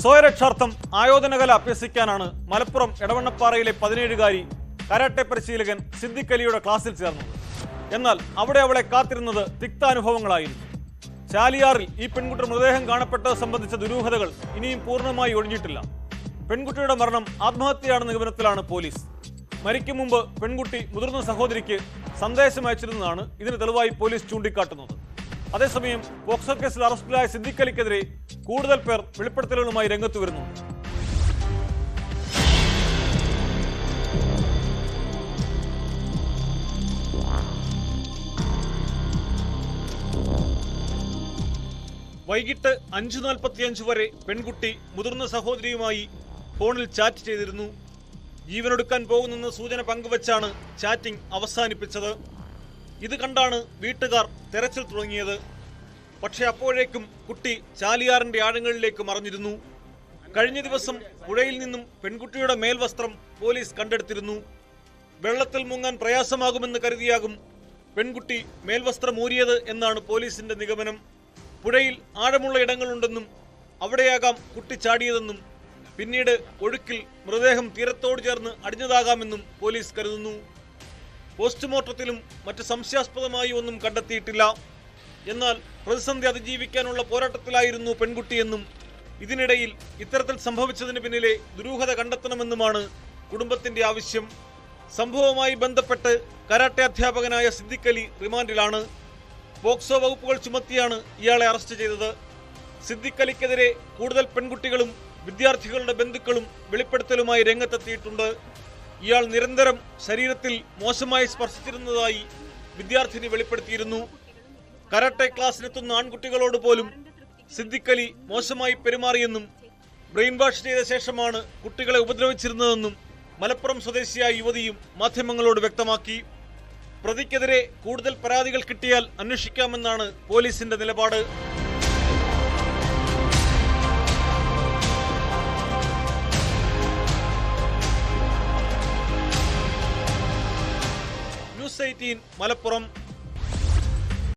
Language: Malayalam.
സ്വയരക്ഷാർത്ഥം ആയോധനകല അഭ്യസിക്കാനാണ് മലപ്പുറം എടവണ്ണപ്പാറയിലെ പതിനേഴുകാരി കരാട്ടെ പരിശീലകൻ സിദ്ദിഖലിയുടെ ക്ലാസ്സിൽ ചേർന്നത്. എന്നാൽ അവിടെ അവളെ കാത്തിരുന്നത് തിക്താനുഭവങ്ങളായിരുന്നു. ചാലിയാറിൽ ഈ പെൺകുട്ടി മൃതദേഹം കാണപ്പെട്ടത് സംബന്ധിച്ച ദുരൂഹതകൾ ഇനിയും പൂർണമായി ഒഴിഞ്ഞിട്ടില്ല. പെൺകുട്ടിയുടെ മരണം ആത്മഹത്യയാണെന്ന നിഗമനത്തിലാണ് പോലീസ്. മരിക്കും മുമ്പ് പെൺകുട്ടി മുതിർന്ന സഹോദരിക്ക് സന്ദേശം അയച്ചിരുന്നതാണ് ഇതിന് തെളിവായി പോലീസ് ചൂണ്ടിക്കാട്ടുന്നത്. അതേസമയം പോക്സോ കേസിൽ അറസ്റ്റിലായ സിദ്ദിഖ് അലിക്കെതിരെ കൂടുതൽ പേർ വെളിപ്പെടുത്തലുകളുമായി രംഗത്തു വരുന്നു. വൈകിട്ട് അഞ്ചു നാൽപ്പത്തിയഞ്ച് വരെ പെൺകുട്ടി മുതിർന്ന സഹോദരിയുമായി ഫോണിൽ ചാറ്റ് ചെയ്തിരുന്നു. ജീവനൊടുക്കാൻ പോകുന്നെന്ന സൂചന പങ്കുവച്ചാണ് ചാറ്റിംഗ് അവസാനിപ്പിച്ചത്. ഇത് കണ്ടാണ് വീട്ടുകാർ തെരച്ചിൽ തുടങ്ങിയത്. പക്ഷെ അപ്പോഴേക്കും കുട്ടി ചാലിയാറിന്റെ ആഴങ്ങളിലേക്ക് മറഞ്ഞിരുന്നു. കഴിഞ്ഞ ദിവസം പുഴയിൽ നിന്നും പെൺകുട്ടിയുടെ മേൽവസ്ത്രം പോലീസ് കണ്ടെടുത്തിരുന്നു. വെള്ളത്തിൽ മുങ്ങാൻ പ്രയാസമാകുമെന്ന് കരുതിയാകും പെൺകുട്ടി മേൽവസ്ത്രം ഊരിയത് എന്നാണ് പോലീസിന്റെ നിഗമനം. പുഴയിൽ ആഴമുള്ള ഇടങ്ങളുണ്ടെന്നും അവിടെയാകാം കുട്ടി ചാടിയതെന്നും പിന്നീട് ഒഴുക്കിൽ മൃതദേഹം തീരത്തോട് ചേർന്ന് അടിഞ്ഞതാകാമെന്നും പോലീസ് കരുതുന്നു. പോസ്റ്റ്മോർട്ടത്തിലും മറ്റ് സംശയാസ്പദമായി ഒന്നും കണ്ടെത്തിയിട്ടില്ല. എന്നാൽ പ്രതിസന്ധി അതിജീവിക്കാനുള്ള പോരാട്ടത്തിലായിരുന്നു പെൺകുട്ടിയെന്നും ഇതിനിടയിൽ ഇത്തരത്തിൽ സംഭവിച്ചതിന് പിന്നിലെ ദുരൂഹത കണ്ടെത്തണമെന്നുമാണ് കുടുംബത്തിന്റെ ആവശ്യം. സംഭവവുമായി ബന്ധപ്പെട്ട് കരാട്ടെ അധ്യാപകനായ സിദ്ദിഖ് അലി റിമാൻഡിലാണ്. പോക്സോ വകുപ്പുകൾ ചുമത്തിയാണ് ഇയാളെ അറസ്റ്റ് ചെയ്തത്. സിദ്ദിഖ് അലിക്കെതിരെ കൂടുതൽ പെൺകുട്ടികളും വിദ്യാർത്ഥികളുടെ ബന്ധുക്കളും വെളിപ്പെടുത്തലുമായി രംഗത്തെത്തിയിട്ടുണ്ട്. ഇയാൾ നിരന്തരം ശരീരത്തിൽ മോശമായി സ്പർശിച്ചിരുന്നതായി വിദ്യാർത്ഥിനി വെളിപ്പെടുത്തിയിരുന്നു. കരാട്ടെ ക്ലാസ്സിനെത്തുന്ന ആൺകുട്ടികളോട് പോലും സിദ്ദിഖലി മോശമായി പെരുമാറിയെന്നും ബ്രെയിൻ വാഷ് ചെയ്ത ശേഷമാണ് കുട്ടികളെ ഉപദ്രവിച്ചിരുന്നതെന്നും മലപ്പുറം സ്വദേശിയായ യുവതിയും മാധ്യമങ്ങളോട് വ്യക്തമാക്കി. പ്രതിക്കെതിരെ കൂടുതൽ പരാതികൾ കിട്ടിയാൽ അന്വേഷിക്കാമെന്നാണ് പോലീസിന്റെ നിലപാട്. News eighteen Malappuram.